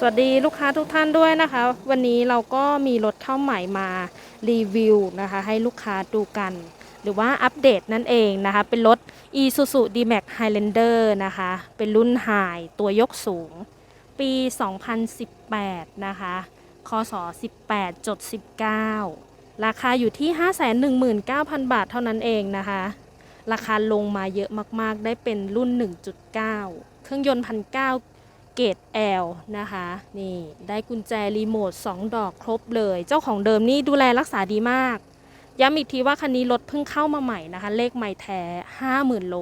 สวัสดีลูกค้าทุกท่านด้วยนะคะ วันนี้เราก็มีรถเข้าใหม่มารีวิวนะคะ ให้ลูกค้าดูกัน หรือว่าอัปเดตนั่นเองนะคะ เป็นรถ Isuzu D-Max Highlander นะคะ เป็นรุ่นไฮตัวยกสูง ปี 2018 นะคะคศ18จด19 ราคาอยู่ที่ 519,000 บาทเท่านั้นเองนะคะ ราคาลงมาเยอะมากๆ ได้เป็นรุ่น 1.9 เครื่องยนต์พัน เเกรด L นะคะนี่ได้กุญแจรีโมท 2 ดอกครบเลย เจ้าของเดิมนี่ดูแลรักษาดีมาก ย้ำอีกทีว่าคันนี้รถเพิ่งเข้ามาใหม่นะคะ เลขไม่แท้ 50,000 โล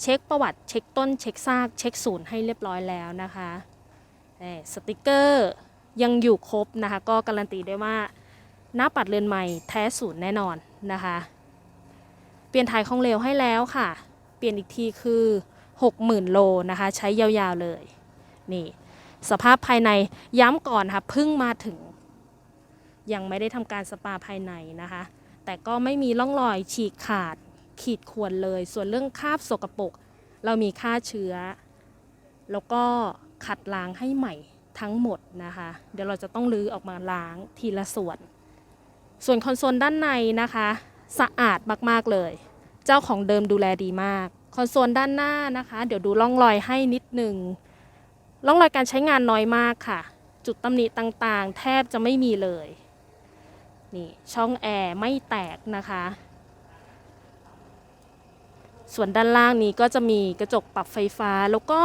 เช็คประวัติเช็คต้นเช็คซากเช็คศูนย์ให้เรียบร้อยแล้วนะคะสติกเกอร์ยังอยู่ครบนะคะ ก็การันตีได้ว่าหน้าปัดเรือนใหม่แท้ศูนย์แน่นอนนะคะ เปลี่ยนถ่ายของเหลวให้แล้วค่ะ เปลี่ยนอีกทีคือ 60,000 โลนะคะ ใช้ยาวๆเลย นี่สภาพภายในย้ำก่อนค่ะเพิ่งมาถึง ยังไม่ได้ทำการสปาภายในนะคะ แต่ก็ไม่มีร่องรอยฉีกขาดขีดข่วนเลย ส่วนเรื่องคราบสกปรกเรามีฆ่าเชื้อ แล้วก็ขัดล้างให้ใหม่ทั้งหมดนะคะ เดี๋ยวเราจะต้องลื้อออกมาล้างทีละส่วน ส่วนคอนโซลด้านในนะคะ สะอาดมากๆเลย เจ้าของเดิมดูแลดีมาก คอนโซลด้านหน้านะคะ เดี๋ยวดูร่องรอยให้นิดหนึ่ง ร่องรอยการใช้งานน้อยมากค่ะ จุดตำหนิต่างๆ แทบจะไม่มีเลย นี่ช่องแอร์ไม่แตกนะคะ ส่วนด้านล่างนี้ก็จะมีกระจกปรับไฟฟ้าแล้วก็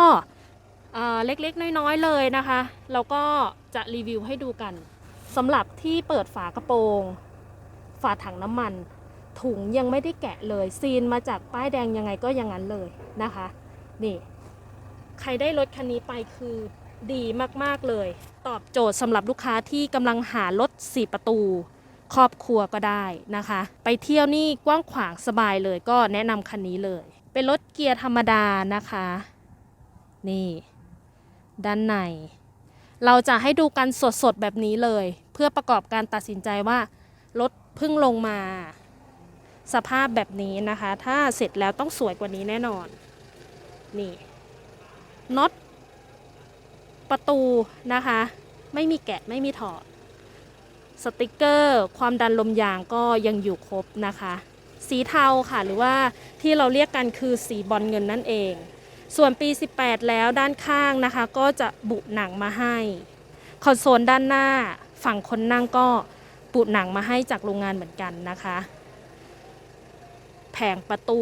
เล็กๆ น้อยๆ เลยนะคะเราก็จะรีวิวให้ดูกันสำหรับที่เปิดฝากระโปรง ฝาถังน้ำมัน ถุงยังไม่ได้แกะเลย ซีนมาจากป้ายแดงยังไงก็อย่างนั้นเลยนะคะ นี่ ใครได้รถคันนี้ไปคือดีมาก ๆ เลย ตอบโจทย์สำหรับลูกค้าที่กำลังหารถ 4 ประตู ครอบครัวก็ได้นะคะ ไปเที่ยวนี่กว้างขวางสบายเลยก็แนะนำคันนี้เลย เป็นรถเกียร์ธรรมดานะคะ นี่ ด้านใน เราจะให้ดูกันสดๆ แบบนี้เลย เพื่อประกอบการตัดสินใจว่ารถเพิ่งลงมา สภาพแบบนี้นะคะ ถ้าเสร็จแล้วต้องสวยกว่านี้แน่นอน นี่ น็อตประตูนะคะ ไม่มีแกะไม่มีถอด สติกเกอร์ ความดันลมยางก็ยังอยู่ครบนะคะ สีเทาค่ะหรือว่าที่เราเรียกกันคือสีบอลเงินนั่นเอง ส่วนปี 18 แล้วด้านข้างนะคะ ก็จะบุหนังมาให้ คอนโซลด้านหน้าฝั่งคนนั่งก็บุหนังมาให้จากโรงงานเหมือนกันนะคะ แผงประตู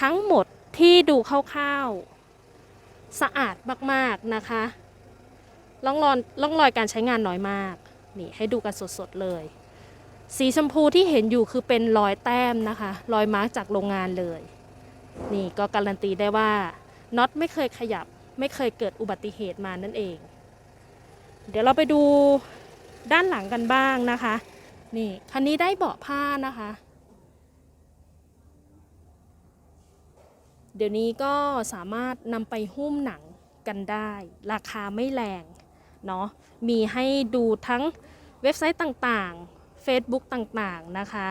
ทั้งหมดที่ดูคร่าวๆ สะอาดมากๆนะคะร่องรอยร่องรอยการใช้งานน้อยมากนี่ให้ดูกันสดๆเลย สีชมพูที่เห็นอยู่คือเป็นรอยแต้มนะคะ รอยมาร์กจากโรงงานเลย นี่ก็การันตีได้ว่าน็อตไม่เคยขยับไม่เคยเกิดอุบัติเหตุมานั่นเอง เดี๋ยวเราไปดูด้านหลังกันบ้างนะคะ นี่คันนี้ได้เบาะผ้านะคะ เดี๋ยวนี้ก็สามารถนำไปหุ้มหนังกันได้ ราคาไม่แรงเนาะมีให้ดูทั้งเว็บไซต์ต่างๆ Facebook ต่างๆนะคะ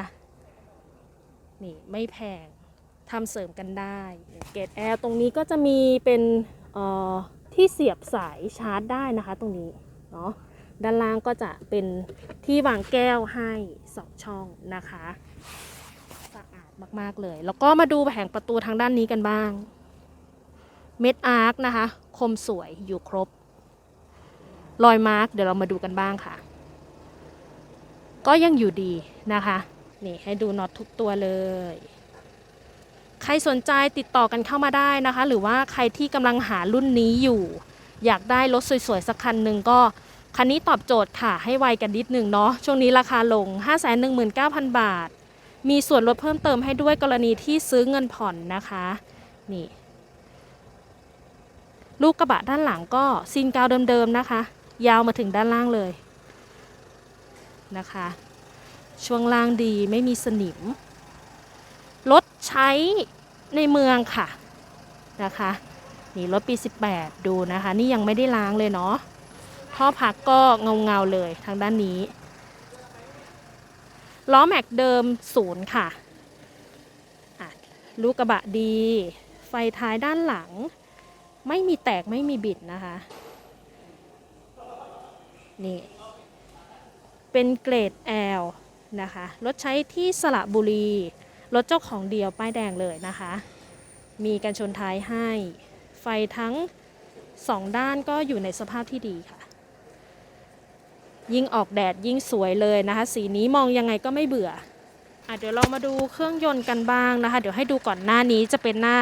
นี่ไม่แพงทำเสริมกันได้ เกตแอร์ตรงนี้ก็จะมีเป็นเอ่อที่เสียบสายชาร์จได้นะคะตรงนี้เนาะด้านล่างก็จะเป็นที่วางแก้วให้สองช่องนะคะ มาก ๆ เลย แล้วก็มาดูแผงประตูทางด้านนี้กันบ้าง เม็ดอาร์คนะคะ คมสวยอยู่ครบ รอยมาร์กเดี๋ยวเรามาดูกันบ้างค่ะ ก็ยังอยู่ดีนะคะ นี่ให้ดูน็อตทุกตัวเลย ใครสนใจติดต่อกันเข้ามาได้นะคะ หรือว่าใครที่กำลังหารุ่นนี้อยู่ อยากได้รถสวย ๆ สักคันหนึ่งก็คันนี้ตอบโจทย์ค่ะ ให้ไวกันนิดหนึ่งเนาะช่วงนี้ราคาลง 519,000 บาท มีส่วนลดเพิ่มเติมให้ด้วยกรณีที่ซื้อเงินผ่อนนะคะ นี่ ลูกกระบะด้านหลังก็ซีนกาวเดิมๆนะคะ ยาวมาถึงด้านล่างเลยนะคะ ช่วงล่างดีไม่มีสนิม รถใช้ในเมืองค่ะนะคะนี่รถปี 18 ดูนะคะ นี่ยังไม่ได้ล้างเลยเนาะท่อพักก็เงาเงาๆเลยทางด้านนี้ ล้อแม็กเดิมศูนย์ค่ะลูกกระบะดี ไฟท้ายด้านหลัง ไม่มีแตกไม่มีบิดนะคะ นี่ เป็นเกรด L นะคะ รถใช้ที่สระบุรี รถเจ้าของเดียวป้ายแดงเลยนะคะ มีกันชนท้ายให้ ไฟทั้งสองด้านก็อยู่ในสภาพที่ดีค่ะ ยิ่งออกแดดยิ่งสวยเลยนะคะ สีนี้มองยังไงก็ไม่เบื่ออเดี๋ยวเรามาดูเครื่องยนต์กันบ้างนะคะ เดี๋ยวให้ดูก่อนหน้านี้จะเป็นหน้า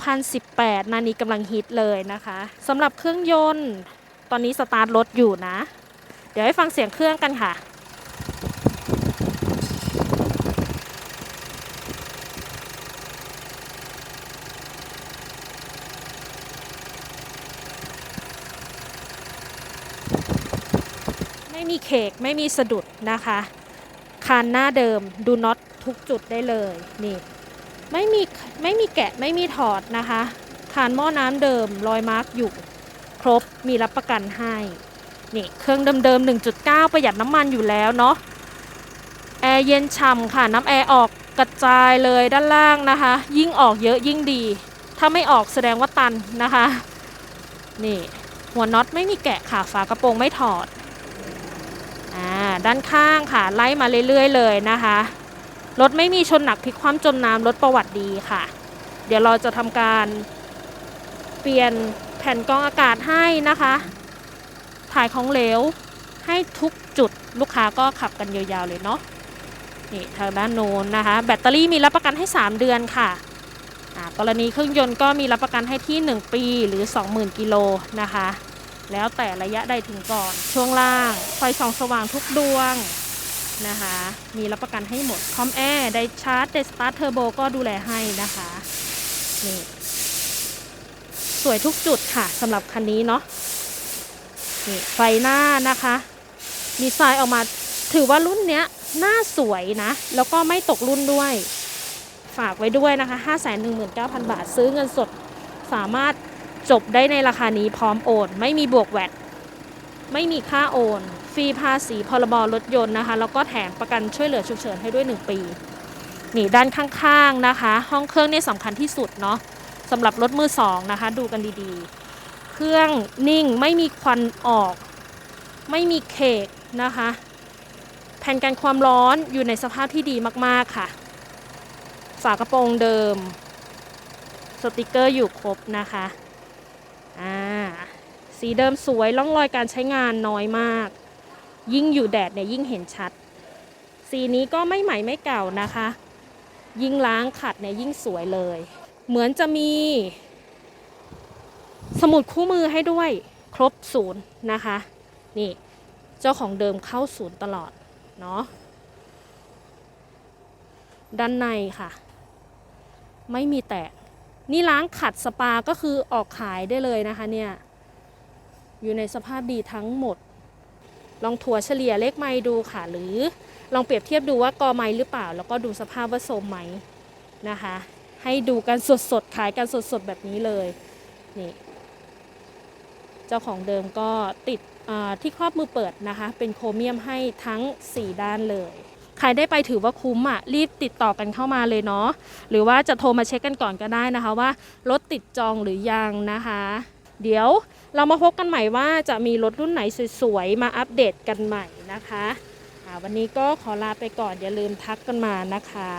2018 หน้านี้กำลังฮิตเลยนะคะสำหรับเครื่องยนต์ ตอนนี้สตาร์ทรถอยู่นะ เดี๋ยวให้ฟังเสียงเครื่องกันค่ะ ไม่มีเคกไม่มีสะดุดนะคะ คานหน้าเดิมดูน็อตทุกจุดได้เลยนี่ไม่มีไม่มีแกะไม่มีถอดนะคะ คานหม้อน้ำเดิมรอยมาร์กอยู่ ครบมีรับประกันให้นี่เครื่องเดิมๆ 1.9 ประหยัดน้ำมันอยู่แล้วเนาะแอร์เย็นฉ่ำค่ะน้ำแอร์ออกกระจายเลยด้านล่างนะคะ ยิ่งออกเยอะยิ่งดี ถ้าไม่ออกแสดงว่าตันนะคะ นี่ หัวน็อตไม่มีแกะค่ะฝากระโปรงไม่ถอด อ่าด้านข้างค่ะ ไล่มาเรื่อยๆเลยนะคะรถไม่มีชนหนักพลิกคว่ำจมน้ำรถประวัติดีค่ะ เดี๋ยวเราจะทำการเปลี่ยนแผ่นกรองอากาศให้นะคะ ถ่ายของเหลวให้ทุกจุดลูกค้าก็ขับกันยาวๆเลยเนาะนี่ทางด้านโน้นนะคะ แบตเตอรี่มีรับประกันให้ 3 เดือนค่ะกรณีเครื่องยนต์ก็มีรับประกันให้ที่ 1 ปีหรือ 20,000 กิโลนะคะ แล้วแต่ระยะใดถึงก่อน ช่วงล่างไฟส่องสว่างทุกดวงนะคะ มีรับประกันให้หมด คอมแอร์ไดชาร์จไดสตาร์ทเทอร์โบก็ดูแลให้นะคะนี่สวยทุกจุดค่ะสำหรับคันนี้เนาะนี่ไฟหน้านะคะดีไซน์ออกมาถือว่ารุ่นเนี้ยหน้าสวยนะ แล้วก็ไม่ตกรุ่นด้วย ฝากไว้ด้วยนะคะ 519,000 บาทซื้อเงินสดสามารถ จบได้ในราคานี้พร้อมโอน ไม่มีบวกแวดไม่มีค่าโอน ฟรีภาษีพรบรถยนต์นะคะ แล้วก็แถมประกันช่วยเหลือฉุกเฉินให้ด้วย 1 ปี นี่ด้านข้างๆนะคะ ห้องเครื่องนี่สำคัญที่สุดเนาะสำหรับรถมือสองนะคะ ดูกันดีๆ เครื่องนิ่งไม่มีควันออก ไม่มีเคกนะคะ แผ่นกันความร้อนอยู่ในสภาพที่ดีมากๆค่ะ ฝากระโปรงเดิม สติกเกอร์อยู่ครบนะคะ อ่าสีเดิมสวยร่องรอยการใช้งานน้อยมาก ยิ่งอยู่แดดเนี่ยยิ่งเห็นชัด สีนี้ก็ไม่ใหม่ไม่เก่านะคะ ยิ่งล้างขัดเนี่ยยิ่งสวยเลย เหมือนจะมี สมุดคู่มือให้ด้วยครบศูนย์นะคะ นี่เจ้าของเดิมเข้าศูนย์ตลอดเนาะด้านในค่ะ ไม่มีแตก นี่ล้างขัดสปาก็คือออกขายได้เลยนะคะเนี่ย อยู่ในสภาพดีทั้งหมด ลองถัวเฉลี่ยเลขไม้ดูค่ะ หรือลองเปรียบเทียบดูว่ากอไม้หรือเปล่า แล้วก็ดูสภาพว่าโซมไหมนะคะ ให้ดูกันสดๆขายกันสดๆแบบนี้เลยนี่เจ้าของเดิมก็ติดที่ครอบมือเปิดนะคะ เป็นโครเมียมให้ทั้ง 4 ด้านเลย ครได้ไปถือว่าคุ้มอะรีบติดต่อกันเข้ามาเลยเนาะหรือว่าจะโทรมาเช็คกันก่อนก็ได้นะคะว่ารถติดจองหรือยังนะคะ เดี๋ยวเรามาพบกันใหม่ว่าจะมีรถรุ่นไหนสวยๆมาอัปเดตกันใหม่นะคะวันนี้ก็ขอลาไปก่อนอย่าลืมทักกันมานะคะ